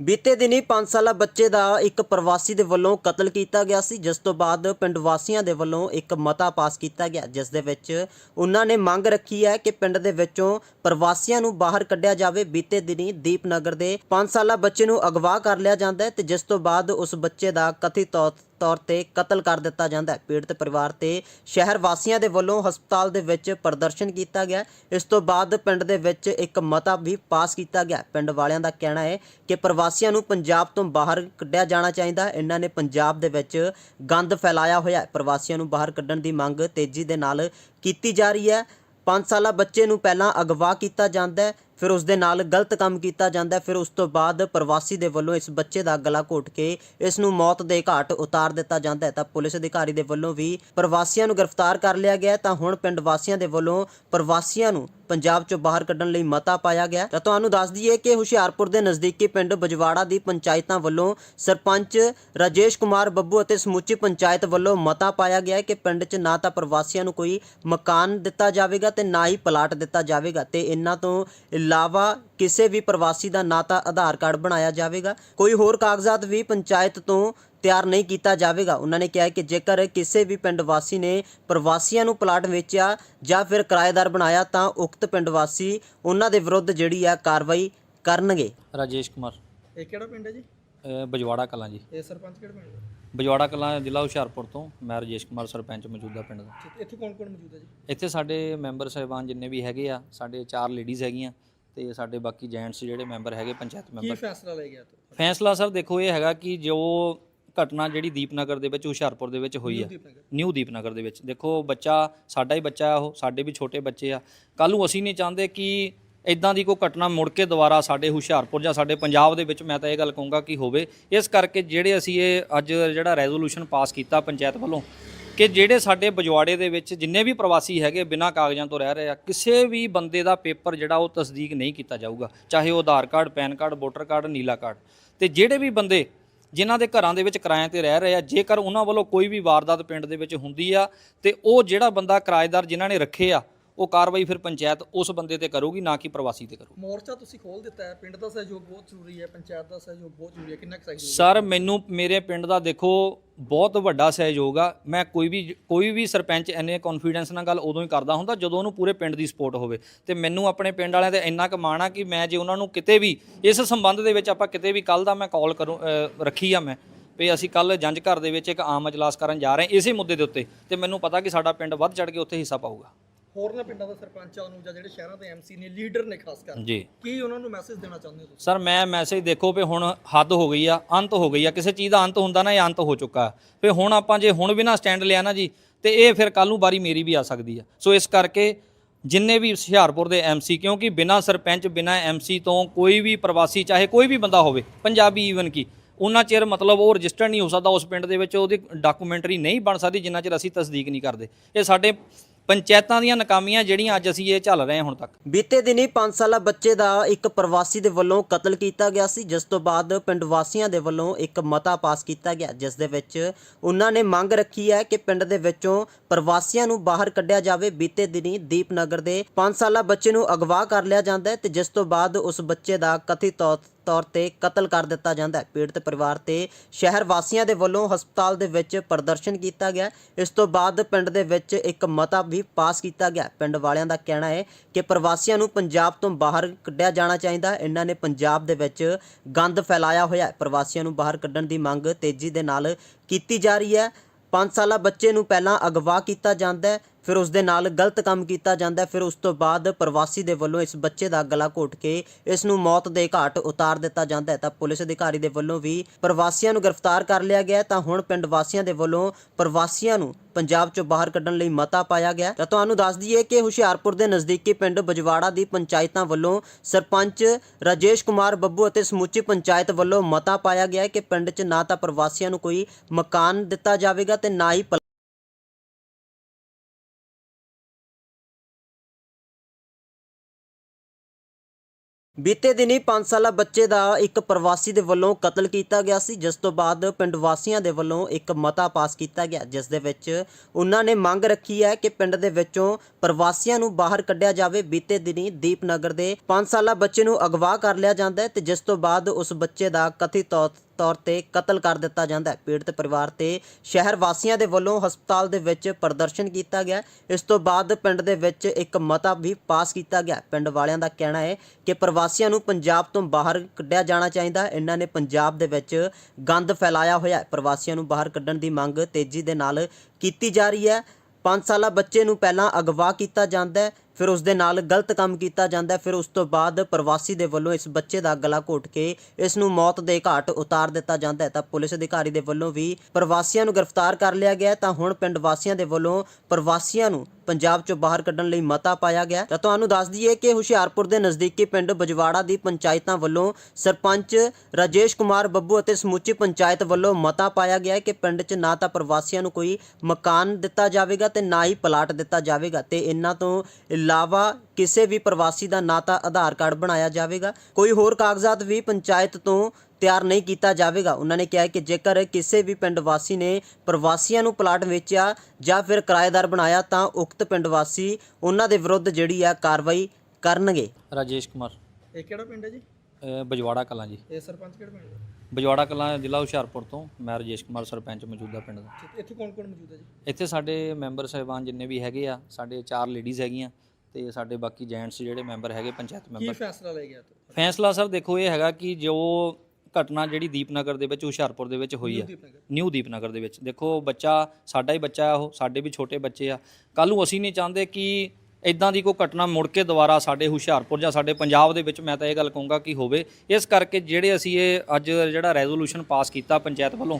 ਬੀਤੇ ਦਿਨੀ 5 ਸਾਲਾ ਬੱਚੇ ਦਾ ਇੱਕ ਪ੍ਰਵਾਸੀ ਦੇ ਵੱਲੋਂ ਕਤਲ ਕੀਤਾ ਗਿਆ ਸੀ, ਜਿਸ ਤੋਂ ਬਾਅਦ ਪਿੰਡ ਵਾਸੀਆਂ ਦੇ ਵੱਲੋਂ ਇੱਕ ਮਤਾ ਪਾਸ ਕੀਤਾ ਗਿਆ, ਜਿਸ ਦੇ ਵਿੱਚ ਉਹਨਾਂ ਨੇ ਮੰਗ ਰੱਖੀ ਹੈ ਕਿ ਪਿੰਡ ਦੇ ਵਿੱਚੋਂ ਪ੍ਰਵਾਸੀਆਂ ਨੂੰ ਬਾਹਰ ਕੱਢਿਆ ਜਾਵੇ। ਬੀਤੇ ਦਿਨੀ ਦੀਪਨਗਰ ਦੇ 5 ਸਾਲਾ ਬੱਚੇ ਨੂੰ ਅਗਵਾ ਕਰ ਲਿਆ ਜਾਂਦਾ ਹੈ ਤੇ ਜਿਸ ਤੋਂ ਬਾਅਦ ਉਸ ਬੱਚੇ ਦਾ ਕਥਿਤ ਤੌਰ ਤੌਰ ਤੇ ਕਤਲ ਕਰ ਦਿੱਤਾ ਜਾਂਦਾ ਹੈ। ਪੀੜਤ ਪਰਿਵਾਰ ਤੇ ਸ਼ਹਿਰ ਵਾਸੀਆਂ ਦੇ ਵੱਲੋਂ ਹਸਪਤਾਲ ਦੇ ਵਿੱਚ ਪ੍ਰਦਰਸ਼ਨ ਕੀਤਾ ਗਿਆ ਇਸ ਤੋਂ ਬਾਅਦ ਪਿੰਡ ਦੇ ਵਿੱਚ ਇੱਕ ਮਤਾ ਵੀ ਪਾਸ ਕੀਤਾ ਗਿਆ ਪਿੰਡ ਵਾਲਿਆਂ ਦਾ ਕਹਿਣਾ ਹੈ ਕਿ ਪ੍ਰਵਾਸੀਆਂ ਨੂੰ ਪੰਜਾਬ ਤੋਂ ਬਾਹਰ ਕੱਢਿਆ ਜਾਣਾ ਚਾਹੀਦਾ ਇਹਨਾਂ ਨੇ ਪੰਜਾਬ ਦੇ ਵਿੱਚ ਗੰਦ ਫੈਲਾਇਆ ਹੋਇਆ ਹੈ। ਪ੍ਰਵਾਸੀਆਂ ਨੂੰ ਬਾਹਰ ਕੱਢਣ ਦੀ ਮੰਗ ਤੇਜ਼ੀ ਦੇ ਨਾਲ ਕੀਤੀ ਜਾ ਰਹੀ ਹੈ। 5 ਸਾਲਾ ਬੱਚੇ ਨੂੰ ਪਹਿਲਾਂ ਅਗਵਾ ਕੀਤਾ ਜਾਂਦਾ ਹੈ। ਫਿਰ ਉਸ ਦੇ ਨਾਲ ਗਲਤ ਕੰਮ ਕੀਤਾ ਜਾਂਦਾ ਹੈ। ਫਿਰ ਉਸ ਤੋਂ ਬਾਅਦ ਪ੍ਰਵਾਸੀ ਦੇ ਵੱਲੋਂ ਇਸ ਬੱਚੇ ਦਾ ਗਲਾ ਘੋਟ ਕੇ ਇਸ ਨੂੰ ਮੌਤ ਦੇ ਘਾਟ ਉਤਾਰ ਦਿੱਤਾ ਜਾਂਦਾ ਹੈ। ਤਾਂ ਪੁਲਿਸ ਅਧਿਕਾਰੀ ਦੇ ਵੱਲੋਂ ਵੀ ਪ੍ਰਵਾਸੀਆਂ ਨੂੰ ਗ੍ਰਿਫਤਾਰ ਕਰ ਲਿਆ ਗਿਆ ਤਾਂ ਹੁਣ ਪਿੰਡ ਵਾਸੀਆਂ ਦੇ ਵੱਲੋਂ ਪ੍ਰਵਾਸੀਆਂ ਨੂੰ ਪੰਜਾਬ ਚੋਂ ਬਾਹਰ ਕੱਢਣ ਲਈ ਮਤਾ ਪਾਇਆ ਗਿਆ ਤਾਂ ਤੁਹਾਨੂੰ ਦੱਸ ਦਈਏ ਕਿ ਹੁਸ਼ਿਆਰਪੁਰ ਦੇ ਨਜ਼ਦੀਕੀ ਪਿੰਡ ਬਜਵਾੜਾ ਦੀ ਪੰਚਾਇਤਾਂ ਵੱਲੋਂ ਸਰਪੰਚ ਰਾਜੇਸ਼ ਕੁਮਾਰ ਬੱਬੂ ਅਤੇ ਸਮੁੱਚੀ ਪੰਚਾਇਤ ਵੱਲੋਂ ਮਤਾ ਪਾਇਆ ਗਿਆ ਹੈ ਕਿ ਪਿੰਡ 'ਚ ਨਾ ਤਾਂ ਪ੍ਰਵਾਸੀਆਂ ਨੂੰ ਕੋਈ ਮਕਾਨ ਦਿੱਤਾ ਜਾਵੇਗਾ ਤੇ ਨਾ ਹੀ ਪਲਾਟ ਦਿੱਤਾ ਜਾਵੇਗਾ। ਤੇ ਇਹਨਾਂ ਤੋਂ ਇਲਾਵਾ ਕਿਸੇ ਵੀ ਪ੍ਰਵਾਸੀ ਦਾ ਨਾ ਤਾਂ ਆਧਾਰ ਕਾਰਡ ਬਣਾਇਆ ਜਾਵੇਗਾ ਕੋਈ ਹੋਰ ਕਾਗਜ਼ਾਤ ਵੀ ਪੰਚਾਇਤ ਤੋਂ ਤਿਆਰ ਨਹੀਂ ਕੀਤਾ ਜਾਵੇਗਾ। ਉਹਨਾਂ ਨੇ ਕਿਹਾ ਕਿ ਜੇਕਰ ਕਿਸੇ ਵੀ ਪਿੰਡ ਵਾਸੀ ਨੇ ਪ੍ਰਵਾਸੀਆਂ ਨੂੰ ਪਲਾਟ ਵੇਚਿਆ ਜਾਂ ਫਿਰ ਕਿਰਾਏਦਾਰ ਬਣਾਇਆ ਤਾਂ ਉਕਤ ਪਿੰਡ ਵਾਸੀ ਉਹਨਾਂ ਦੇ ਵਿਰੁੱਧ ਜਿਹੜੀ ਹੈ ਕਾਰਵਾਈ ਕਰਨਗੇ। ਰਾਜੇਸ਼ ਕੁਮਾਰ। ਇਹ ਕਿਹੜਾ ਪਿੰਡ ਹੈ ਜੀ? ਅਹ ਬਜਵਾੜਾ ਕਲਾਂ ਜੀ। ਇਹ ਸਰਪੰਚ ਕਿਹੜਾ ਪਿੰਡ ਹੈ? ਬਜਵਾੜਾ ਕਲਾਂ ਜ਼ਿਲ੍ਹਾ ਹੁਸ਼ਿਆਰਪੁਰ ਤੋਂ ਮੈਂ ਰਾਜੇਸ਼ ਕੁਮਾਰ ਸਰਪੰਚ ਮੌਜੂਦਾ ਪਿੰਡ ਦਾ ਇੱਥੇ ਕੌਣ ਕੌਣ ਮੌਜੂਦ ਹੈ ਜੀ? ਇੱਥੇ ਸਾਡੇ ਮੈਂਬਰ ਸਾਹਿਬਾਨ ਜਿੰਨੇ ਵੀ ਹੈਗੇ ਆ ਸਾਡੇ ਚਾਰ ਲੇਡੀਜ਼ ਹੈਗੀਆਂ। ਤੇ ਸਾਡੇ ਬਾਕੀ ਜੈਂਟਸ ਜਿਹੜੇ ਮੈਂਬਰ ਹੈਗੇ ਪੰਚਾਇਤ ਕੀ ਮੈਂਬਰ। ਫੈਸਲਾ ਲਿਆ ਗਿਆ ਤੋ? ਫੈਸਲਾ ਸਰ ਦੇਖੋ ਇਹ ਹੈਗਾ ਕਿ ਜੋ ਘਟਨਾ ਜਿਹੜੀ ਦੀਪਨਗਰ ਦੇ ਵਿੱਚ ਹੁਸ਼ਿਆਰਪੁਰ ਦੇ ਵਿੱਚ ਹੋਈ ਦੀਪਨਗਰ। ਨਿਊ ਦੀਪਨਗਰ ਦੇ ਵਿੱਚ। ਦੇਖੋ ਬੱਚਾ ਸਾਡਾ ਹੀ ਬੱਚਾ ਆ ਉਹ ਸਾਡੇ ਵੀ ਛੋਟੇ ਬੱਚੇ ਆ। ਕੱਲ ਨੂੰ ਅਸੀਂ ਨਹੀਂ ਚਾਹੁੰਦੇ ਕਿ ਇਦਾਂ ਦੀ ਕੋਈ ਘਟਨਾ ਮੁੜ ਕੇ ਦੁਬਾਰਾ ਸਾਡੇ ਹੁਸ਼ਿਆਰਪੁਰ ਜਾਂ ਸਾਡੇ ਪੰਜਾਬ ਦੇ ਵਿੱਚ ਮੈਂ ਤਾਂ ਇਹ ਗੱਲ ਕਹੂੰਗਾ ਕਿ ਹੋਵੇ। ਇਸ ਕਰਕੇ ਜਿਹੜੇ ਅਸੀਂ ਇਹ ਅੱਜ ਜਿਹੜਾ ਰੈਜ਼ੋਲੂਸ਼ਨ ਪਾਸ ਕੀਤਾ ਪੰਚਾਇਤ ਵੱਲੋਂ ਕਿ ਜਿਹੜੇ ਸਾਡੇ ਬਜਵਾੜੇ ਦੇ ਵਿੱਚ ਜਿੰਨੇ ਵੀ ਪ੍ਰਵਾਸੀ ਹੈਗੇ ਬਿਨਾਂ ਕਾਗਜ਼ਾਂ ਤੋਂ ਰਹਿ ਰਹੇ ਆ, ਕਿਸੇ ਵੀ ਬੰਦੇ ਦਾ ਪੇਪਰ ਜਿਹੜਾ ਉਹ ਤਸਦੀਕ ਨਹੀਂ ਕੀਤਾ ਜਾਊਗਾ, ਚਾਹੇ ਉਹ Aadhaar card, PAN card, voter card, ਨੀਲਾ ਕਾਰਡ। ਤੇ ਜਿਹੜੇ ਵੀ ਬੰਦੇ ਜਿਨ੍ਹਾਂ ਦੇ ਘਰਾਂ ਦੇ ਵਿੱਚ ਕਿਰਾਏ ਤੇ ਰਹਿ ਰਹੇ ਆ, ਜੇਕਰ ਉਹਨਾਂ ਵੱਲੋਂ ਕੋਈ ਵੀ ਵਾਰਦਾਤ ਪਿੰਡ ਦੇ ਵਿੱਚ ਹੁੰਦੀ ਆ, ਤੇ ਉਹ ਜਿਹੜਾ ਬੰਦਾ ਕਿਰਾਏਦਾਰ ਜਿਨ੍ਹਾਂ ਨੇ ਰੱਖੇ ਆ ਉਹ ਕਾਰਵਾਈ ਫਿਰ ਪੰਚਾਇਤ ਉਸ ਬੰਦੇ ਤੇ ਕਰੂਗੀ ਨਾ ਕਿ ਪ੍ਰਵਾਸੀ ਤੇ ਕਰੂਗੀ। ਮੋਰਚਾ ਤੁਸੀਂ ਖੋਲ ਦਿੱਤਾ ਹੈ ਪਿੰਡ ਦਾ ਸਹਿਯੋਗ ਬਹੁਤ ਜ਼ਰੂਰੀ ਹੈ ਪੰਚਾਇਤ ਦਾ ਸਹਿਯੋਗ ਬਹੁਤ ਜ਼ਰੂਰੀ ਹੈ ਕਿੰਨਾ ਕੁ ਸਹਿਯੋਗ ਸਰ ਮੈਨੂੰ ਮੇਰੇ ਪਿੰਡ ਦਾ ਦੇਖੋ ਬਹੁਤ ਵੱਡਾ ਸਹਿਯੋਗ ਆ। ਮੈਂ ਕੋਈ ਵੀ ਕੋਈ ਵੀ ਸਰਪੰਚ ਐਨੇ ਕੌਨਫੀਡੈਂਸ ਨਾਲ ਗੱਲ ਉਦੋਂ ਹੀ ਕਰਦਾ ਹੁੰਦਾ ਜਦੋਂ ਉਹਨੂੰ ਪੂਰੇ ਪਿੰਡ ਦੀ ਸਪੋਰਟ ਹੋਵੇ। ਤੇ ਮੈਨੂੰ ਆਪਣੇ ਪਿੰਡ ਵਾਲਿਆਂ ਤੇ ਇੰਨਾ ਕੁ ਮਾਣ ਆ ਕਿ ਮੈਂ ਜੇ ਉਹਨਾਂ ਨੂੰ ਕਿਤੇ ਵੀ ਇਸ ਸੰਬੰਧ ਦੇ ਵਿੱਚ ਆਪਾਂ ਕਿਤੇ ਵੀ ਕੱਲ ਦਾ ਮੈਂ ਕਾਲ ਕਰੂੰ ਰੱਖੀ ਆ ਮੈਂ ਵੀ ਅਸੀਂ ਕੱਲ ਜੰਜ ਘਰ ਦੇ ਵਿੱਚ ਇੱਕ ਆਮ ਅਜਲਾਸ ਕਰਨ ਜਾ ਰਹੇ ਹਾਂ ਇਸੇ ਮੁੱਦੇ ਦੇ ਉੱਤੇ। ਤੇ ਮੈਨੂੰ ਪਤਾ ਕਿ ਸਾਡਾ ਪਿੰਡ ਵੱਧ ਚੜ ਕੇ ਉੱਥੇ ਹਿੱਸਾ ਪਾਊਗਾ। ਹੋਰਨਾਂ ਪਿੰਡਾਂ ਦਾ ਸਰਪੰਚਾਂ ਨੂੰ ਜਾਂ ਜਿਹੜੇ ਸ਼ਹਿਰਾਂ ਦੇ ਐਮਸੀ ਨੇ ਲੀਡਰ ਨੇ ਖਾਸ ਕਰ ਜੀ। ਕੀ ਉਹਨਾਂ ਨੂੰ ਮੈਸੇਜ ਦੇਣਾ ਚਾਹੁੰਦੇ ਹੋ ਤੁਸੀਂ? ਸਰ ਮੈਂ ਮੈਸੇਜ ਦੇਖੋ ਵੀ ਹੁਣ ਹੱਦ ਹੋ ਗਈ ਆ ਅੰਤ ਹੋ ਗਈ ਆ। ਕਿਸੇ ਚੀਜ਼ ਦਾ ਅੰਤ ਹੁੰਦਾ ਨਾ ਇਹ ਅੰਤ ਹੋ ਚੁੱਕਾ। ਵੀ ਹੁਣ ਆਪਾਂ ਜੇ ਹੁਣ ਵੀ ਨਾ ਸਟੈਂਡ ਲਿਆ ਨਾ ਜੀ ਤੇ ਇਹ ਫਿਰ ਕੱਲ ਨੂੰ ਵਾਰੀ ਮੇਰੀ ਵੀ ਆ ਸਕਦੀ ਆ। ਸੋ ਇਸ ਕਰਕੇ ਜਿੰਨੇ ਵੀ ਹੁਸ਼ਿਆਰਪੁਰ ਦੇ ਐਮਸੀ ਕਿਉਂਕਿ ਬਿਨਾਂ ਸਰਪੰਚ ਬਿਨਾਂ ਐਮਸੀ ਤੋਂ ਕੋਈ ਵੀ ਪ੍ਰਵਾਸੀ ਚਾਹੇ ਕੋਈ ਵੀ ਬੰਦਾ ਹੋਵੇ ਪੰਜਾਬੀ ਈਵਨ ਕੀ ਉਹਨਾਂ ਚਿਰ ਮਤਲਬ ਉਹ ਰਜਿਸਟਰ ਨਹੀਂ ਹੋ ਸਕਦਾ ਉਸ ਪਿੰਡ ਦੇ ਵਿੱਚ ਉਹਦੀ ਡਾਕੂਮੈਂਟਰੀ ਨਹੀਂ ਬਣ ਸਕਦੀ ਜਿੰਨਾ ਚਿਰ ਅਸੀਂ ਤਸਦੀਕ ਨਹੀਂ ਕਰਦੇ। ਇਹ ਸਾਡੇ ਪੰਚਾਇਤਾਂ ਦੀਆਂ ਨਾਕਾਮੀਆਂ ਜਿਹੜੀਆਂ ਅੱਜ ਅਸੀਂ ਇਹ ਚੱਲ ਰਹੇ ਹਾਂ ਹੁਣ ਤੱਕ। ਬੀਤੇ ਦਿਨੀ 5 ਸਾਲਾ ਬੱਚੇ ਦਾ ਇੱਕ ਪ੍ਰਵਾਸੀ ਦੇ ਵੱਲੋਂ ਕਤਲ ਕੀਤਾ ਗਿਆ ਸੀ, ਜਿਸ ਤੋਂ ਬਾਅਦ ਪਿੰਡ ਵਾਸੀਆਂ ਦੇ ਵੱਲੋਂ ਇੱਕ ਮਤਾ ਪਾਸ ਕੀਤਾ ਗਿਆ, ਜਿਸ ਦੇ ਵਿੱਚ ਉਹਨਾਂ ਨੇ ਮੰਗ ਰੱਖੀ ਹੈ ਕਿ ਪਿੰਡ ਦੇ ਵਿੱਚੋਂ ਪ੍ਰਵਾਸੀਆਂ ਨੂੰ ਬਾਹਰ ਕੱਢਿਆ ਜਾਵੇ। ਬੀਤੇ ਦਿਨੀ ਦੀਪਨਗਰ ਦੇ 5 ਸਾਲਾ ਬੱਚੇ ਨੂੰ ਅਗਵਾ ਕਰ ਲਿਆ ਜਾਂਦਾ ਹੈ ਤੇ ਜਿਸ ਤੋਂ ਬਾਅਦ ਉਸ ਬੱਚੇ ਦਾ ਕਥਿਤ ਤੌਰ ਤੌਰ ਤੇ ਕਤਲ ਕਰ ਦਿੱਤਾ ਜਾਂਦਾ ਹੈ। ਪੀੜਤ ਪਰਿਵਾਰ ਤੇ ਸ਼ਹਿਰ ਵਾਸੀਆਂ ਦੇ ਵੱਲੋਂ ਹਸਪਤਾਲ ਦੇ ਵਿੱਚ ਪ੍ਰਦਰਸ਼ਨ ਕੀਤਾ ਗਿਆ ਇਸ ਤੋਂ ਬਾਅਦ ਪਿੰਡ ਦੇ ਵਿੱਚ ਇੱਕ ਮਤਾ ਵੀ ਪਾਸ ਕੀਤਾ ਗਿਆ ਪਿੰਡ ਵਾਲਿਆਂ ਦਾ ਕਹਿਣਾ ਹੈ ਕਿ ਪ੍ਰਵਾਸੀਆਂ ਨੂੰ ਪੰਜਾਬ ਤੋਂ ਬਾਹਰ ਕੱਢਿਆ ਜਾਣਾ ਚਾਹੀਦਾ ਇਹਨਾਂ ਨੇ ਪੰਜਾਬ ਦੇ ਵਿੱਚ ਗੰਦ ਫੈਲਾਇਆ ਹੋਇਆ ਹੈ। ਪ੍ਰਵਾਸੀਆਂ ਨੂੰ ਬਾਹਰ ਕੱਢਣ ਦੀ ਮੰਗ ਤੇਜ਼ੀ ਦੇ ਨਾਲ ਕੀਤੀ ਜਾ ਰਹੀ ਹੈ। 5 ਸਾਲਾ ਬੱਚੇ ਨੂੰ ਪਹਿਲਾਂ ਅਗਵਾ ਕੀਤਾ ਜਾਂਦਾ ਹੈ। ਫਿਰ ਉਸ ਦੇ ਨਾਲ ਗਲਤ ਕੰਮ ਕੀਤਾ ਜਾਂਦਾ ਫਿਰ ਉਸ ਤੋਂ ਬਾਅਦ ਪ੍ਰਵਾਸੀ ਦੇ ਵੱਲੋਂ ਇਸ ਬੱਚੇ ਦਾ ਗਲਾ ਘੋਟ ਕੇ ਇਸ ਨੂੰ ਮੌਤ ਦੇ ਘਾਟ ਉਤਾਰ ਦਿੱਤਾ ਜਾਂਦਾ ਹੈ। ਤਾਂ ਪੁਲਿਸ ਅਧਿਕਾਰੀ ਦੇ ਵੱਲੋਂ ਵੀ ਪ੍ਰਵਾਸੀਆਂ ਨੂੰ ਗ੍ਰਿਫਤਾਰ ਕਰ ਲਿਆ ਗਿਆ ਤਾਂ ਹੁਣ ਪਿੰਡ ਵਾਸੀਆਂ ਦੇ ਵੱਲੋਂ ਪ੍ਰਵਾਸੀਆਂ ਨੂੰ ਪੰਜਾਬ ਚੋਂ ਬਾਹਰ ਕੱਢਣ ਲਈ ਮਤਾ ਪਾਇਆ ਗਿਆ ਤਾਂ ਤੁਹਾਨੂੰ ਦੱਸ ਦਈਏ ਕਿ ਹੁਸ਼ਿਆਰਪੁਰ ਦੇ ਨਜ਼ਦੀਕੀ ਪਿੰਡ ਬਜਵਾੜਾ ਦੀ ਪੰਚਾਇਤਾਂ ਵੱਲੋਂ ਸਰਪੰਚ ਰਾਜੇਸ਼ ਕੁਮਾਰ ਬੱਬੂ ਅਤੇ ਸਮੁੱਚੀ ਪੰਚਾਇਤ ਵੱਲੋਂ ਮਤਾ ਪਾਇਆ ਗਿਆ ਕਿ ਪਿੰਡ 'ਚ ਨਾ ਤਾਂ ਪ੍ਰਵਾਸੀਆਂ ਨੂੰ ਕੋਈ ਮਕਾਨ ਦਿੱਤਾ ਜਾਵੇਗਾ ਤੇ ਨਾ ਹੀ ਬੀਤੇ ਦਿਨੀ 5 ਸਾਲਾ ਬੱਚੇ ਦਾ ਇੱਕ ਪ੍ਰਵਾਸੀ ਦੇ ਵੱਲੋਂ ਕਤਲ ਕੀਤਾ ਗਿਆ ਸੀ, ਜਿਸ ਤੋਂ ਬਾਅਦ ਪਿੰਡ ਵਾਸੀਆਂ ਦੇ ਵੱਲੋਂ ਇੱਕ ਮਤਾ ਪਾਸ ਕੀਤਾ ਗਿਆ, ਜਿਸ ਦੇ ਵਿੱਚ ਉਹਨਾਂ ਨੇ ਮੰਗ ਰੱਖੀ ਹੈ ਕਿ ਪਿੰਡ ਦੇ ਵਿੱਚੋਂ ਪ੍ਰਵਾਸੀਆਂ ਨੂੰ ਬਾਹਰ ਕੱਢਿਆ ਜਾਵੇ। ਬੀਤੇ ਦਿਨੀ ਦੀਪਨਗਰ ਦੇ 5 ਸਾਲਾ ਬੱਚੇ ਨੂੰ ਅਗਵਾ ਕਰ ਲਿਆ ਜਾਂਦਾ ਹੈ ਤੇ ਜਿਸ ਤੋਂ ਬਾਅਦ ਉਸ ਬੱਚੇ ਦਾ ਕਥਿਤ ਤੌਰ ਤੌਰ ਤੇ ਕਤਲ ਕਰ ਦਿੱਤਾ ਜਾਂਦਾ ਹੈ। ਪੀੜਤ ਪਰਿਵਾਰ ਤੇ ਸ਼ਹਿਰ ਵਾਸੀਆਂ ਦੇ ਵੱਲੋਂ ਹਸਪਤਾਲ ਦੇ ਵਿੱਚ ਪ੍ਰਦਰਸ਼ਨ ਕੀਤਾ ਗਿਆ ਇਸ ਤੋਂ ਬਾਅਦ ਪਿੰਡ ਦੇ ਵਿੱਚ ਇੱਕ ਮਤਾ ਵੀ ਪਾਸ ਕੀਤਾ ਗਿਆ ਪਿੰਡ ਵਾਲਿਆਂ ਦਾ ਕਹਿਣਾ ਹੈ ਕਿ ਪ੍ਰਵਾਸੀਆਂ ਨੂੰ ਪੰਜਾਬ ਤੋਂ ਬਾਹਰ ਕੱਢਿਆ ਜਾਣਾ ਚਾਹੀਦਾ ਹੈ। ਇਹਨਾਂ ਨੇ ਪੰਜਾਬ ਦੇ ਵਿੱਚ ਗੰਦ ਫੈਲਾਇਆ ਹੋਇਆ ਹੈ। ਪ੍ਰਵਾਸੀਆਂ ਨੂੰ ਬਾਹਰ ਕੱਢਣ ਦੀ ਮੰਗ ਤੇਜ਼ੀ ਦੇ ਨਾਲ ਕੀਤੀ ਜਾ ਰਹੀ ਹੈ। 5 ਸਾਲਾ ਬੱਚੇ ਨੂੰ ਪਹਿਲਾਂ ਅਗਵਾ ਕੀਤਾ ਜਾਂਦਾ ਹੈ। ਫਿਰ ਉਸ ਦੇ ਨਾਲ ਗਲਤ ਕੰਮ ਕੀਤਾ ਜਾਂਦਾ ਫਿਰ ਉਸ ਤੋਂ ਬਾਅਦ ਪ੍ਰਵਾਸੀ ਦੇ ਵੱਲੋਂ ਇਸ ਬੱਚੇ ਦਾ ਗਲਾ ਘੋਟ ਕੇ ਇਸ ਨੂੰ ਮੌਤ ਦੇ ਘਾਟ ਉਤਾਰ ਦਿੱਤਾ ਜਾਂਦਾ ਹੈ। ਤਾਂ ਪੁਲਿਸ ਅਧਿਕਾਰੀ ਦੇ ਵੱਲੋਂ ਵੀ ਪ੍ਰਵਾਸੀਆਂ ਨੂੰ ਗ੍ਰਿਫਤਾਰ ਕਰ ਲਿਆ ਗਿਆ ਤਾਂ ਹੁਣ ਪਿੰਡ ਵਾਸੀਆਂ ਦੇ ਵੱਲੋਂ ਪ੍ਰਵਾਸੀਆਂ ਨੂੰ ਪੰਜਾਬ ਚੋਂ ਬਾਹਰ ਕੱਢਣ ਲਈ ਮਤਾ ਪਾਇਆ ਗਿਆ ਤਾਂ ਤੁਹਾਨੂੰ ਦੱਸ ਦਈਏ ਕਿ ਹੁਸ਼ਿਆਰਪੁਰ ਦੇ ਨਜ਼ਦੀਕੀ ਪਿੰਡ ਬਜਵਾੜਾ ਦੀ ਪੰਚਾਇਤਾਂ ਵੱਲੋਂ ਸਰਪੰਚ ਰਾਜੇਸ਼ ਕੁਮਾਰ ਬੱਬੂ ਅਤੇ ਸਮੁੱਚੀ ਪੰਚਾਇਤ ਵੱਲੋਂ ਮਤਾ ਪਾਇਆ ਗਿਆ ਹੈ ਕਿ ਪਿੰਡ 'ਚ ਨਾ ਤਾਂ ਪ੍ਰਵਾਸੀਆਂ ਨੂੰ ਕੋਈ ਮਕਾਨ ਦਿੱਤਾ ਜਾਵੇਗਾ ਤੇ ਨਾ ਹੀ ਪਲਾਟ ਦਿੱਤਾ ਜਾਵੇਗਾ। ਤੇ ਇਹਨਾਂ ਤੋਂ ਇਲਾਵਾ ਕਿਸੇ ਵੀ ਪ੍ਰਵਾਸੀ ਦਾ ਨਾ ਤਾਂ ਆਧਾਰ ਕਾਰਡ ਬਣਾਇਆ ਜਾਵੇਗਾ ਕੋਈ ਹੋਰ ਕਾਗਜ਼ਾਤ ਵੀ ਪੰਚਾਇਤ ਤੋਂ ਤਿਆਰ ਨਹੀਂ ਕੀਤਾ ਜਾਵੇਗਾ। ਉਹਨਾਂ ਨੇ ਕਿਹਾ ਕਿ ਜੇਕਰ ਕਿਸੇ ਵੀ ਪਿੰਡ ਵਾਸੀ ਨੇ ਪ੍ਰਵਾਸੀਆਂ ਨੂੰ ਪਲਾਟ ਵੇਚਿਆ ਜਾਂ ਫਿਰ ਕਿਰਾਏਦਾਰ ਬਣਾਇਆ ਤਾਂ ਉਕਤ ਪਿੰਡ ਵਾਸੀ ਉਹਨਾਂ ਦੇ ਵਿਰੁੱਧ ਜਿਹੜੀ ਆ ਕਾਰਵਾਈ ਕਰਨਗੇ। ਰਾਜੇਸ਼ ਕੁਮਾਰ। ਇਹ ਕਿਹੜਾ ਪਿੰਡ ਹੈ ਜੀ? ਅਹ ਬਜਵਾੜਾ ਕਲਾਂ ਜੀ। ਇਹ ਸਰਪੰਚ ਕਿਹੜਾ ਪਿੰਡ ਹੈ? ਬਜਵਾੜਾ ਕਲਾਂ ਜ਼ਿਲ੍ਹਾ ਹੁਸ਼ਿਆਰਪੁਰ ਤੋਂ ਮੈਂ ਰਾਜੇਸ਼ ਕੁਮਾਰ ਸਰਪੰਚ ਮੌਜੂਦਾ ਪਿੰਡ ਦਾ। ਇੱਥੇ ਕੌਣ ਕੌਣ ਮੌਜੂਦ ਹੈ ਜੀ? ਇੱਥੇ ਸਾਡੇ ਮੈਂਬਰ ਸਾਹਿਬਾਨ ਜਿੰਨੇ ਵੀ ਹੈਗੇ ਆ ਸਾਡੇ ਚਾਰ ਲੇਡੀਜ਼ ਹੈਗੀਆਂ। ਤੇ ਸਾਡੇ ਬਾਕੀ ਜੈਂਟਸ ਜਿਹੜੇ ਮੈਂਬਰ ਹੈਗੇ ਪੰਚਾਇਤ ਕੀ ਮੈਂਬਰ। ਫੈਸਲਾ ਲਿਆ ਗਿਆ? ਤੋ ਫੈਸਲਾ ਸਰ ਦੇਖੋ ਇਹ ਹੈਗਾ ਕਿ ਜੋ ਘਟਨਾ ਜਿਹੜੀ ਦੀਪਨਗਰ ਦੇ ਵਿੱਚ ਹੁਸ਼ਿਆਰਪੁਰ ਦੇ ਵਿੱਚ ਹੋਈ ਦੀਪਨਗਰ। ਨਿਊ ਦੀਪਨਗਰ ਦੇ ਵਿੱਚ। ਦੇਖੋ ਬੱਚਾ ਸਾਡਾ ਹੀ ਬੱਚਾ ਆ ਉਹ ਸਾਡੇ ਵੀ ਛੋਟੇ ਬੱਚੇ ਆ। ਕੱਲ ਨੂੰ ਅਸੀਂ ਨਹੀਂ ਚਾਹੁੰਦੇ ਕਿ ਇਦਾਂ ਦੀ ਕੋਈ ਘਟਨਾ ਮੁੜ ਕੇ ਦੁਬਾਰਾ ਸਾਡੇ ਹੁਸ਼ਿਆਰਪੁਰ ਜਾਂ ਸਾਡੇ ਪੰਜਾਬ ਦੇ ਵਿੱਚ ਮੈਂ ਤਾਂ ਇਹ ਗੱਲ ਕਹੂੰਗਾ ਕਿ ਹੋਵੇ। ਇਸ ਕਰਕੇ ਜਿਹੜੇ ਅਸੀਂ ਇਹ ਅੱਜ ਜਿਹੜਾ ਰੈਜ਼ੋਲੂਸ਼ਨ ਪਾਸ ਕੀਤਾ ਪੰਚਾਇਤ ਵੱਲੋਂ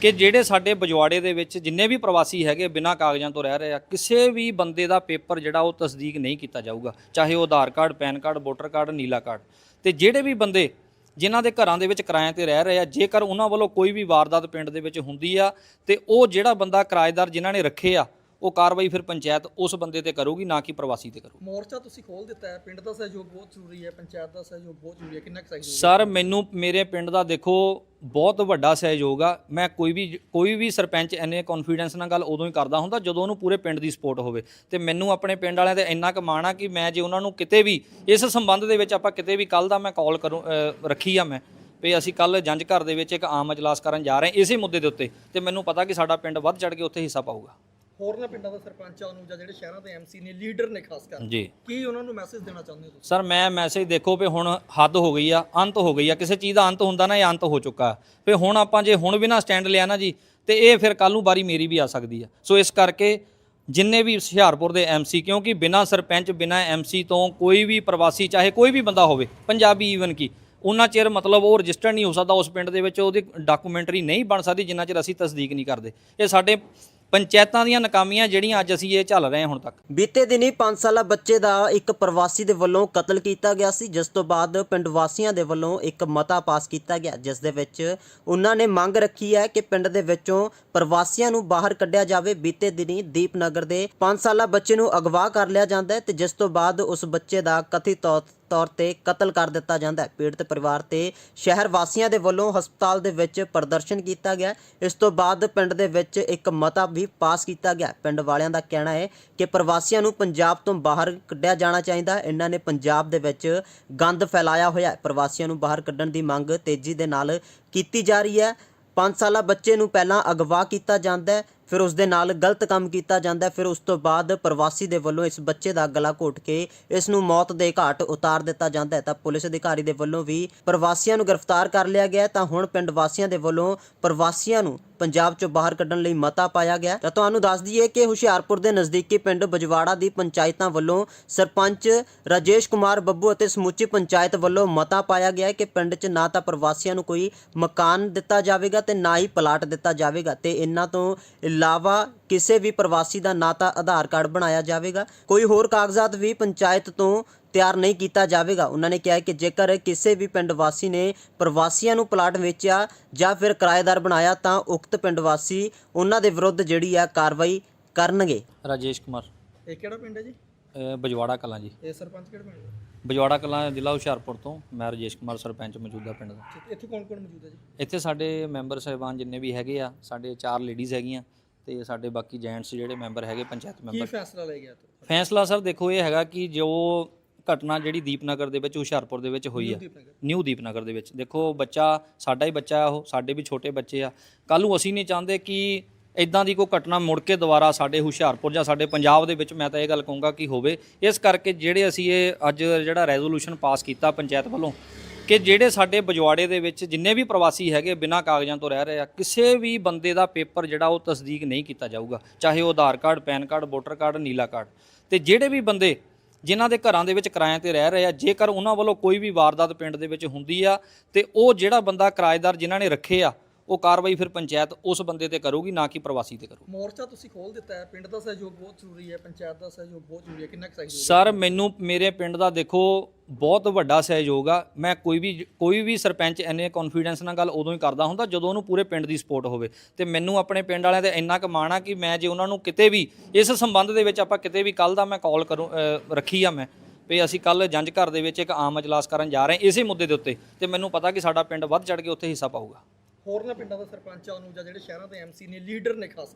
ਕਿ ਜਿਹੜੇ ਸਾਡੇ ਬਜਵਾੜੇ ਦੇ ਵਿੱਚ ਜਿੰਨੇ ਵੀ ਪ੍ਰਵਾਸੀ ਹੈਗੇ ਬਿਨਾਂ ਕਾਗਜ਼ਾਂ ਤੋਂ ਰਹਿ ਰਹੇ ਆ ਕਿਸੇ ਵੀ ਬੰਦੇ ਦਾ ਪੇਪਰ ਜਿਹੜਾ ਉਹ ਤਸਦੀਕ ਨਹੀਂ ਕੀਤਾ ਜਾਊਗਾ ਚਾਹੇ ਉਹ Aadhaar card PAN card voter card ਨੀਲਾ ਕਾਰਡ। ਤੇ ਜਿਹੜੇ ਵੀ ਬੰਦੇ ਜਿਨ੍ਹਾਂ ਦੇ ਘਰਾਂ ਦੇ ਵਿੱਚ ਕਿਰਾਏ ਤੇ ਰਹਿ ਰਹੇ ਆ ਜੇਕਰ ਉਹਨਾਂ ਵੱਲੋਂ ਕੋਈ ਵੀ ਵਾਰਦਾਤ ਪਿੰਡ ਦੇ ਵਿੱਚ ਹੁੰਦੀ ਆ ਤੇ ਉਹ ਜਿਹੜਾ ਬੰਦਾ ਕਿਰਾਏਦਾਰ ਜਿਨ੍ਹਾਂ ਨੇ ਰੱਖੇ ਆ ਉਹ ਕਾਰਵਾਈ ਫਿਰ ਪੰਚਾਇਤ ਉਸ ਬੰਦੇ ਤੇ ਕਰੂਗੀ ਨਾ ਕਿ ਪ੍ਰਵਾਸੀ ਤੇ ਕਰੂਗੀ। ਮੋਰਚਾ ਤੁਸੀਂ ਖੋਲ ਦਿੱਤਾ ਹੈ ਪਿੰਡ ਦਾ ਸਹਿਯੋਗ ਬਹੁਤ ਜ਼ਰੂਰੀ ਹੈ ਪੰਚਾਇਤ ਦਾ ਸਹਿਯੋਗ ਬਹੁਤ ਜ਼ਰੂਰੀ ਹੈ ਕਿੰਨਾ ਕੁ ਸਹਿਯੋਗ ਸਰ ਮੈਨੂੰ ਮੇਰੇ ਪਿੰਡ ਦਾ ਦੇਖੋ ਬਹੁਤ ਵੱਡਾ ਸਹਿਯੋਗ ਆ। ਮੈਂ ਕੋਈ ਵੀ ਕੋਈ ਵੀ ਸਰਪੰਚ ਐਨੇ ਕੌਨਫੀਡੈਂਸ ਨਾਲ ਗੱਲ ਉਦੋਂ ਹੀ ਕਰਦਾ ਹੁੰਦਾ ਜਦੋਂ ਉਹਨੂੰ ਪੂਰੇ ਪਿੰਡ ਦੀ ਸਪੋਰਟ ਹੋਵੇ। ਤੇ ਮੈਨੂੰ ਆਪਣੇ ਪਿੰਡ ਵਾਲਿਆਂ ਤੇ ਇੰਨਾ ਕੁ ਮਾਣ ਆ ਕਿ ਮੈਂ ਜੇ ਉਹਨਾਂ ਨੂੰ ਕਿਤੇ ਵੀ, ਇਸ ਸੰਬੰਧ ਦੇ ਵਿੱਚ ਆਪਾਂ ਕਿਤੇ ਵੀ ਕੱਲ ਦਾ ਮੈਂ ਕਾਲ ਕਰੂੰ ਰੱਖੀ ਆ ਮੈਂ ਵੀ ਅਸੀਂ ਕੱਲ ਜੰਜ ਘਰ ਦੇ ਵਿੱਚ ਇੱਕ ਆਮ ਅਜਲਾਸ ਕਰਨ ਜਾ ਰਹੇ ਹਾਂ ਇਸੇ ਮੁੱਦੇ ਦੇ ਉੱਤੇ। ਤੇ ਮੈਨੂੰ ਪਤਾ ਕਿ ਸਾਡਾ ਪਿੰਡ ਵੱਧ ਚੜ ਕੇ ਉੱਥੇ ਹਿੱਸਾ ਪਾਊਗਾ। ਹੋਰਨਾਂ ਪਿੰਡਾਂ ਦੇ ਸਰਪੰਚਾਂ ਨੂੰ ਜਾਂ ਜਿਹੜੇ ਸ਼ਹਿਰਾਂ ਦੇ ਐਮਸੀ ਨੇ ਲੀਡਰ ਨੇ ਖਾਸ ਕਰ ਜੀ। ਕੀ ਉਹਨਾਂ ਨੂੰ ਮੈਸੇਜ ਦੇਣਾ ਚਾਹੁੰਦੇ ਹੋ ਤੁਸੀਂ? ਸਰ ਮੈਂ ਮੈਸੇਜ ਦੇਖੋ ਵੀ ਹੁਣ ਹੱਦ ਹੋ ਗਈ ਆ ਅੰਤ ਹੋ ਗਈ ਆ। ਕਿਸੇ ਚੀਜ਼ ਦਾ ਅੰਤ ਹੁੰਦਾ ਨਾ ਇਹ ਅੰਤ ਹੋ ਚੁੱਕਾ। ਵੀ ਹੁਣ ਆਪਾਂ ਜੇ ਹੁਣ ਵੀ ਨਾ ਸਟੈਂਡ ਲਿਆ ਨਾ ਜੀ ਤੇ ਇਹ ਫਿਰ ਕੱਲ ਨੂੰ ਵਾਰੀ ਮੇਰੀ ਵੀ ਆ ਸਕਦੀ ਆ। ਸੋ ਇਸ ਕਰਕੇ ਜਿੰਨੇ ਵੀ ਹੁਸ਼ਿਆਰਪੁਰ ਦੇ ਐਮਸੀ ਕਿਉਂਕਿ ਬਿਨਾਂ ਸਰਪੰਚ ਬਿਨਾਂ ਐਮਸੀ ਤੋਂ ਕੋਈ ਵੀ ਪ੍ਰਵਾਸੀ ਚਾਹੇ ਕੋਈ ਵੀ ਬੰਦਾ ਹੋਵੇ ਪੰਜਾਬੀ ਈਵਨ ਕੀ ਉਹਨਾਂ ਚਿਰ ਮਤਲਬ ਉਹ ਰਜਿਸਟਰ ਨਹੀਂ ਹੋ ਸਕਦਾ ਉਸ ਪਿੰਡ ਦੇ ਵਿੱਚ ਉਹਦੀ ਡਾਕੂਮੈਂਟਰੀ ਨਹੀਂ ਬਣ ਸਕਦੀ ਜਿੰਨਾ ਚਿਰ ਅਸੀਂ ਤਸਦੀਕ ਨਹੀਂ ਕਰਦੇ। ਇਹ ਸਾਡੇ ਪੰਚਾਇਤਾਂ ਦੀਆਂ ਨਾਕਾਮੀਆਂ ਜਿਹੜੀਆਂ ਅੱਜ ਅਸੀਂ ਇਹ ਝੱਲ ਰਹੇ ਹਾਂ ਹੁਣ ਤੱਕ। ਬੀਤੇ ਦਿਨੀ 5 ਸਾਲਾ ਬੱਚੇ ਦਾ ਇੱਕ ਪ੍ਰਵਾਸੀ ਦੇ ਵੱਲੋਂ ਕਤਲ ਕੀਤਾ ਗਿਆ ਸੀ, ਜਿਸ ਤੋਂ ਬਾਅਦ ਪਿੰਡ ਵਾਸੀਆਂ ਦੇ ਵੱਲੋਂ ਇੱਕ ਮਤਾ ਪਾਸ ਕੀਤਾ ਗਿਆ, ਜਿਸ ਦੇ ਵਿੱਚ ਉਹਨਾਂ ਨੇ ਮੰਗ ਰੱਖੀ ਹੈ ਕਿ ਪਿੰਡ ਦੇ ਵਿੱਚੋਂ ਪ੍ਰਵਾਸੀਆਂ ਨੂੰ ਬਾਹਰ ਕੱਢਿਆ ਜਾਵੇ। ਬੀਤੇ ਦਿਨੀ ਦੀਪਨਗਰ ਦੇ 5 ਸਾਲਾ ਬੱਚੇ ਨੂੰ ਅਗਵਾ ਕਰ ਲਿਆ ਜਾਂਦਾ ਹੈ ਤੇ ਜਿਸ ਤੋਂ ਬਾਅਦ ਉਸ ਬੱਚੇ ਦਾ ਕਥਿਤ ਤੌਰ ਤੌਰ ਤੇ ਕਤਲ ਕਰ ਦਿੱਤਾ ਜਾਂਦਾ ਹੈ। ਪੀੜਤ ਪਰਿਵਾਰ ਤੇ ਸ਼ਹਿਰ ਵਾਸੀਆਂ ਦੇ ਵੱਲੋਂ ਹਸਪਤਾਲ ਦੇ ਵਿੱਚ ਪ੍ਰਦਰਸ਼ਨ ਕੀਤਾ ਗਿਆ ਇਸ ਤੋਂ ਬਾਅਦ ਪਿੰਡ ਦੇ ਵਿੱਚ ਇੱਕ ਮਤਾ ਵੀ ਪਾਸ ਕੀਤਾ ਗਿਆ ਪਿੰਡ ਵਾਲਿਆਂ ਦਾ ਕਹਿਣਾ ਹੈ ਕਿ ਪ੍ਰਵਾਸੀਆਂ ਨੂੰ ਪੰਜਾਬ ਤੋਂ ਬਾਹਰ ਕੱਢਿਆ ਜਾਣਾ ਚਾਹੀਦਾ ਹੈ। ਇਹਨਾਂ ਨੇ ਪੰਜਾਬ ਦੇ ਵਿੱਚ ਗੰਦ ਫੈਲਾਇਆ ਹੋਇਆ ਹੈ। ਪ੍ਰਵਾਸੀਆਂ ਨੂੰ ਬਾਹਰ ਕੱਢਣ ਦੀ ਮੰਗ ਤੇਜ਼ੀ ਦੇ ਨਾਲ ਕੀਤੀ ਜਾ ਰਹੀ ਹੈ। 5 ਸਾਲਾ ਬੱਚੇ ਨੂੰ ਪਹਿਲਾਂ ਅਗਵਾ ਕੀਤਾ ਜਾਂਦਾ ਹੈ। ਫਿਰ ਉਸ ਦੇ ਨਾਲ ਗਲਤ ਕੰਮ ਕੀਤਾ ਜਾਂਦਾ ਫਿਰ ਉਸ ਤੋਂ ਬਾਅਦ ਪ੍ਰਵਾਸੀ ਦੇ ਵੱਲੋਂ ਇਸ ਬੱਚੇ ਦਾ ਗਲਾ ਘੋਟ ਕੇ ਇਸ ਨੂੰ ਮੌਤ ਦੇ ਘਾਟ ਉਤਾਰ ਦਿੱਤਾ ਜਾਂਦਾ ਹੈ। ਤਾਂ ਪੁਲਿਸ ਅਧਿਕਾਰੀ ਦੇ ਵੱਲੋਂ ਵੀ ਪ੍ਰਵਾਸੀਆਂ ਨੂੰ ਗ੍ਰਿਫਤਾਰ ਕਰ ਲਿਆ ਗਿਆ ਤਾਂ ਹੁਣ ਪਿੰਡ ਵਾਸੀਆਂ ਦੇ ਵੱਲੋਂ ਪ੍ਰਵਾਸੀਆਂ ਨੂੰ ਪੰਜਾਬ ਚੋਂ ਬਾਹਰ ਕੱਢਣ ਲਈ ਮਤਾ ਪਾਇਆ ਗਿਆ। ਤਾਂ ਤੁਹਾਨੂੰ ਦੱਸ ਦਈਏ ਕਿ ਹੁਸ਼ਿਆਰਪੁਰ ਦੇ ਨਜ਼ਦੀਕੀ ਪਿੰਡ ਬਜਵਾੜਾ ਦੀ ਪੰਚਾਇਤਾਂ ਵੱਲੋਂ ਸਰਪੰਚ ਰਾਜੇਸ਼ ਕੁਮਾਰ ਬੱਬੂ ਅਤੇ ਸਮੁੱਚੀ ਪੰਚਾਇਤ ਵੱਲੋਂ ਮਤਾ ਪਾਇਆ ਗਿਆ ਹੈ ਕਿ ਪਿੰਡ 'ਚ ਨਾ ਤਾਂ ਪ੍ਰਵਾਸੀਆਂ ਨੂੰ ਕੋਈ ਮਕਾਨ ਦਿੱਤਾ ਜਾਵੇਗਾ ਤੇ ਨਾ ਹੀ ਪਲਾਟ ਦਿੱਤਾ ਜਾਵੇਗਾ ਤੇ ਇਹਨਾਂ ਤੋਂ ਇਲਾਵਾ ਕਿਸੇ ਵੀ ਪ੍ਰਵਾਸੀ ਦਾ ਨਾ ਤਾਂ ਆਧਾਰ ਕਾਰਡ ਬਣਾਇਆ ਜਾਵੇਗਾ। ਕੋਈ ਹੋਰ ਕਾਗਜ਼ਾਤ ਵੀ ਪੰਚਾਇਤ ਤੋਂ ਤਿਆਰ ਨਹੀਂ ਕੀਤਾ ਜਾਵੇਗਾ। ਉਹਨਾਂ ਨੇ ਕਿਹਾ ਕਿ ਜੇਕਰ ਕਿਸੇ ਵੀ ਪਿੰਡ ਵਾਸੀ ਨੇ ਪ੍ਰਵਾਸੀਆਂ ਨੂੰ ਪਲਾਟ ਵੇਚਿਆ ਜਾਂ ਫਿਰ ਕਿਰਾਏਦਾਰ ਬਣਾਇਆ ਤਾਂ ਉਕਤ ਪਿੰਡ ਵਾਸੀ ਉਹਨਾਂ ਦੇ ਵਿਰੁੱਧ ਜਿਹੜੀ ਆ ਕਾਰਵਾਈ ਕਰਨਗੇ। ਰਾਜੇਸ਼ ਕੁਮਾਰ। ਇਹ ਕਿਹੜਾ ਪਿੰਡ ਹੈ ਜੀ? ਅਹ ਬਜਵਾੜਾ ਕਲਾਂ ਜੀ। ਇਹ ਸਰਪੰਚ ਕਿਹੜਾ ਪਿੰਡ ਹੈ? ਬਜਵਾੜਾ ਕਲਾਂ ਜ਼ਿਲ੍ਹਾ ਹੁਸ਼ਿਆਰਪੁਰ ਤੋਂ ਮੈਂ ਰਜੇਸ਼ ਕੁਮਾਰ ਸਰਪੰਚ ਮੌਜੂਦਾ ਪਿੰਡ ਦਾ। ਠੀਕ, ਇੱਥੇ ਕੌਣ ਕੌਣ ਮੌਜੂਦ ਹੈ ਜੀ? ਇੱਥੇ ਸਾਡੇ ਮੈਂਬਰ ਸਾਹਿਬਾਨ ਜਿੰਨੇ ਵੀ ਹੈਗੇ ਆ ਸਾਡੇ ਚਾਰ ਲੇਡੀਜ਼ ਹੈਗੀਆਂ ਤੇ ਸਾਡੇ ਬਾਕੀ ਜੈਂਟਸ ਜਿਹੜੇ ਮੈਂਬਰ ਹੈਗੇ ਪੰਚਾਇਤ ਕੀ ਮੈਂਬਰ। ਫੈਸਲਾ ਲਿਆ ਗਿਆ ਤੋਂ ਫੈਸਲਾ ਸਰ ਦੇਖੋ ਇਹ ਹੈਗਾ ਕਿ ਜੋ ਘਟਨਾ ਜਿਹੜੀ ਦੀਪਨਗਰ ਦੇ ਵਿੱਚ ਹੁਸ਼ਿਆਰਪੁਰ ਦੇ ਵਿੱਚ ਹੋਈ ਆ। ਨਿਊ ਦੀਪਨਗਰ। ਦੇ ਵਿੱਚ। ਦੇਖੋ ਬੱਚਾ ਸਾਡਾ ਹੀ ਬੱਚਾ ਆ ਉਹ ਸਾਡੇ ਵੀ ਛੋਟੇ ਬੱਚੇ ਆ। ਕੱਲ ਨੂੰ ਅਸੀਂ ਨਹੀਂ ਚਾਹੁੰਦੇ ਕਿ ਇਦਾਂ ਦੀ ਕੋਈ ਘਟਨਾ ਮੁੜ ਕੇ ਦੁਬਾਰਾ ਸਾਡੇ ਹੁਸ਼ਿਆਰਪੁਰ ਜਾਂ ਸਾਡੇ ਪੰਜਾਬ ਦੇ ਵਿੱਚ ਮੈਂ ਤਾਂ ਇਹ ਗੱਲ ਕਹੂੰਗਾ ਕਿ ਹੋਵੇ। ਇਸ ਕਰਕੇ ਜਿਹੜੇ ਅਸੀਂ ਇਹ ਅੱਜ ਜਿਹੜਾ ਰੈਜ਼ੋਲੂਸ਼ਨ ਪਾਸ ਕੀਤਾ ਪੰਚਾਇਤ ਵੱਲੋਂ ਕਿ ਜਿਹੜੇ ਸਾਡੇ ਬਜਵਾੜੇ ਦੇ ਵਿੱਚ ਜਿੰਨੇ ਵੀ ਪ੍ਰਵਾਸੀ ਹੈਗੇ ਬਿਨਾਂ ਕਾਗਜ਼ਾਂ ਤੋਂ ਰਹਿ ਰਹੇ ਆ ਕਿਸੇ ਵੀ ਬੰਦੇ ਦਾ ਪੇਪਰ ਜਿਹੜਾ ਉਹ ਤਸਦੀਕ ਨਹੀਂ ਕੀਤਾ ਜਾਊਗਾ। ਚਾਹੇ ਉਹ Aadhaar card PAN card voter card ਨੀਲਾ ਕਾਰਡ। ਤੇ ਜਿਹੜੇ ਵੀ ਬੰਦੇ ਜਿਨ੍ਹਾਂ ਦੇ ਘਰਾਂ ਦੇ ਵਿੱਚ ਕਿਰਾਏ ਤੇ ਰਹਿ ਰਹੇ ਆ, ਜੇਕਰ ਉਹਨਾਂ ਵੱਲੋਂ ਕੋਈ ਵੀ ਵਾਰਦਾਤ ਪਿੰਡ ਦੇ ਵਿੱਚ ਹੁੰਦੀ ਆ, ਤੇ ਉਹ ਜਿਹੜਾ ਬੰਦਾ ਕਿਰਾਏਦਾਰ ਜਿਨ੍ਹਾਂ ਨੇ ਰੱਖੇ ਆ ਉਹ ਕਾਰਵਾਈ ਫਿਰ ਪੰਚਾਇਤ ਉਸ ਬੰਦੇ ਤੇ ਕਰੂਗੀ ਨਾ ਕਿ ਪ੍ਰਵਾਸੀ ਤੇ ਕਰੂਗੀ। ਮੋਰਚਾ ਤੁਸੀਂ ਖੋਲ ਦਿੱਤਾ ਹੈ ਪਿੰਡ ਦਾ ਸਹਿਯੋਗ ਬਹੁਤ ਜ਼ਰੂਰੀ ਹੈ ਪੰਚਾਇਤ ਦਾ ਸਹਿਯੋਗ ਬਹੁਤ ਜ਼ਰੂਰੀ ਹੈ ਕਿੰਨਾ ਕੁ ਸਹਿਯੋਗ ਸਰ ਮੈਨੂੰ ਮੇਰੇ ਪਿੰਡ ਦਾ ਦੇਖੋ ਬਹੁਤ ਵੱਡਾ ਸਹਿਯੋਗ ਆ। ਮੈਂ ਕੋਈ ਵੀ ਕੋਈ ਵੀ ਸਰਪੰਚ ਐਨੇ ਕੌਨਫੀਡੈਂਸ ਨਾਲ ਗੱਲ ਉਦੋਂ ਹੀ ਕਰਦਾ ਹੁੰਦਾ ਜਦੋਂ ਉਹਨੂੰ ਪੂਰੇ ਪਿੰਡ ਦੀ ਸਪੋਰਟ ਹੋਵੇ। ਤੇ ਮੈਨੂੰ ਆਪਣੇ ਪਿੰਡ ਵਾਲਿਆਂ ਤੇ ਇੰਨਾ ਕੁ ਮਾਣ ਆ ਕਿ ਮੈਂ ਜੇ ਉਹਨਾਂ ਨੂੰ ਕਿਤੇ ਵੀ ਇਸ ਸੰਬੰਧ ਦੇ ਵਿੱਚ ਆਪਾਂ ਕਿਤੇ ਵੀ ਕੱਲ ਦਾ ਮੈਂ ਕਾਲ ਕਰੂੰ ਅ, ਰੱਖੀ ਆ ਮੈਂ ਵੀ ਅਸੀਂ ਕੱਲ ਜੰਜ ਘਰ ਦੇ ਵਿੱਚ ਇੱਕ ਆਮ ਅਜਲਾਸ ਕਰਨ ਜਾ ਰਹੇ ਹਾਂ ਇਸੇ ਮੁੱਦੇ ਦੇ ਉੱਤੇ। ਤੇ ਮੈਨੂੰ ਪਤਾ ਕਿ ਸਾਡਾ ਪਿੰਡ ਵੱਧ ਚੜ ਕੇ ਉੱਥੇ ਹਿੱਸਾ ਪਾਊਗਾ। ਹੋਰਨਾਂ ਪਿੰਡਾਂ ਦੇ ਸਰਪੰਚਾਂ ਨੂੰ ਜਾਂ ਜਿਹੜੇ ਸ਼ਹਿਰਾਂ ਦੇ ਐਮਸੀ ਨੇ ਲੀਡਰ ਨੇ ਖਾਸ